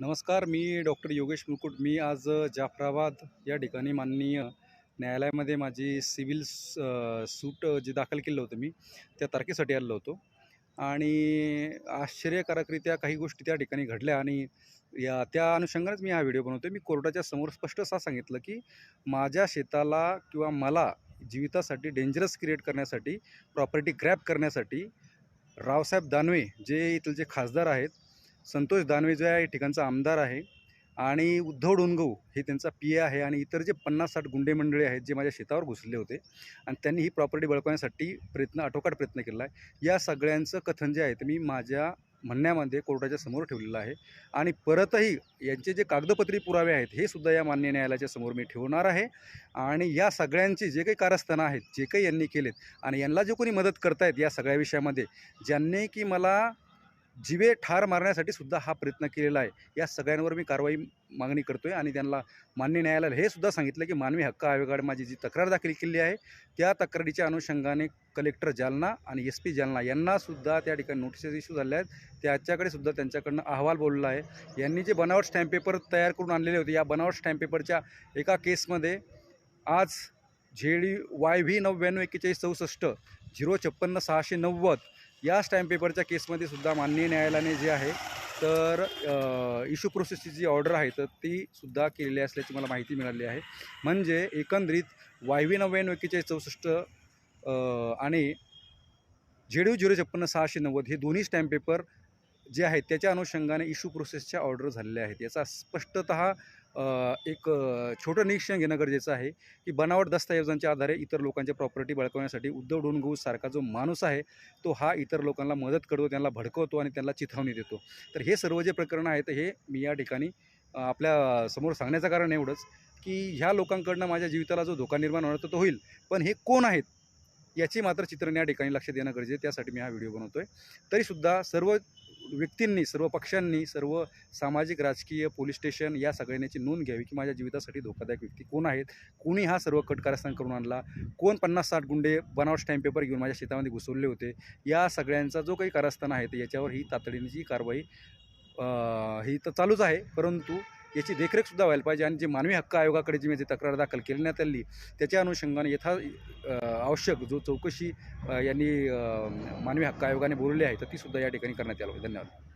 नमस्कार मी डॉक्टर योगेश मुकुट. मी आज जाफराबाद या ठिकाणी माननीय न्यायालयामध्ये माझी सिव्हिल सूट जे दाखल केलं होतं मी त्या तारखेसाठी आलेलो होतो. आणि आश्चर्यकारकरित्या काही गोष्टी त्या ठिकाणी घडल्या आणि या त्या अनुषंगानेच मी हा व्हिडिओ बनवतो मी कोर्टाच्या समोर स्पष्ट असा सांगितलं की माझ्या शेताला किंवा मला जीवितासाठी डेंजरस क्रिएट करण्यासाठी प्रॉपर्टी ग्रॅप करण्यासाठी रावसाहेब दानवे जे इथले जे खासदार आहेत संतोष दानवे जो या ठिकाणचा आमदार आहे आणि उद्धव डोणगऊ हे त्यांचा पी ए आहे आणि इतर जे पन्नास साठ गुंडे मंडळी आहेत जे माझ्या शेतावर घुसले होते आणि त्यांनी ही प्रॉपर्टी बळकवण्यासाठी प्रयत्न आटोकाट प्रयत्न केला आहे. या सगळ्यांचं कथन जे आहे ते मी माझ्या म्हणण्यामध्ये कोर्टाच्या समोर ठेवलेलं आहे. आणि परतही यांचे जे कागदपत्री पुरावे आहेत हे सुद्धा या मान्य न्यायालयाच्या समोर मी ठेवणार आहे. आणि या सगळ्यांची जे काही कारस्थानं आहेत जे काही यांनी केलेत आणि यांना जे कोणी मदत करतायत या सगळ्या विषयामध्ये ज्यांनी की मला जिवे ठार मारण्यासाठी सुद्धा हा प्रयत्न केलेला आहे. या सगळ्यांवर मी कारवाई मागणी करतोय आणि त्यांना मान्य न्यायालयाला हे सुद्धा सांगितलं की मानवी हक्क आयोगाने माझी जी तक्रार दाखल केली आहे त्या तक्रारीच्या अनुषंगाने कलेक्टर जालना आणि एस पी जालना यांनासुद्धा त्या ठिकाणी नोटिसेस इश्यू झाल्या आहेत. त्याच्याकडे सुद्धा त्यांच्याकडनं अहवाल बोलला आहे. यांनी जे बनावट स्टॅम्प पेपर तयार करून आणलेले होते या बनावट स्टॅम्प पेपरच्या एका केसमध्ये आज झेडी वाय व्ही नव्याण्णव एक्केचाळीस चौसष्ट झिरो छप्पन्न सहाशे नव्वद या स्टॅम्प पेपरच्या केसमध्ये सुद्धा माननीय न्यायालयाने जे आहे तर इश्यू प्रोसेसची जी ऑर्डर आहे तर ती सुद्धा केलेली असल्याची मला माहिती मिळाली आहे. म्हणजे एकंदरीत वाय व्ही नव्याण्णव एक्केचाळीस चौसष्ट आणि झेड यू झिरो छप्पन्न सहाशे नव्वद हे दोन्ही स्टॅम्प पेपर जे आहेत त्याच्या अनुषंगाने इश्यू प्रोसेसच्या ऑर्डर झालेल्या आहेत. याचा स्पष्टत एक छोटं निरीक्षण घेणं गरजेचं आहे की बनावट दस्तऐवजांच्या आधारे इतर लोकांच्या प्रॉपर्टी बळकवण्यासाठी उद्धव डोनगऊ सारखा जो माणूस आहे तो हा इतर लोकांना मदत करतो त्यांना भडकवतो आणि त्यांना चिथावणी देतो. तर हे सर्व जे प्रकरण आहेत हे मी या ठिकाणी आपल्यासमोर सांगण्याचं कारण एवढंच की ह्या लोकांकडनं माझ्या जीविताला जो धोका निर्माण होणार तो होईल. पण हे कोण आहेत याची मात्र चित्रण या ठिकाणी लक्ष देणं गरजेचं आहे त्यासाठी मी हा व्हिडिओ बनवतो आहे तरीसुद्धा सर्व व्यक्तींनी सर्व पक्षांनी सर्व सामाजिक राजकीय पोलीस स्टेशन या सगळ्यांची नोंद घ्यावी की माझ्या जीवितासाठी धोकादायक व्यक्ती कोण आहेत? कोणी हा सर्व कट कारस्थान करून आणला? कोण पन्नास साठ गुंडे बनावट स्टॅम्प पेपर घेऊन माझ्या शेतामध्ये घुसवले होते? या सगळ्यांचा जो काही कारस्थान आहे तर याच्यावर ही तातडीची कारवाई ही तर चालूच आहे परंतु याची देखरेखसुद्धा व्हायला पाहिजे आणि जे मानवी हक्क आयोगाकडे जी मी जी तक्रार दाखल करण्यात आली त्याच्या अनुषंगाने यथा आवश्यक जो चौकशी यांनी मानवी हक्क आयोगाने बोलली आहे तर ती सुद्धा या ठिकाणी करण्यात यायला धन्यवाद.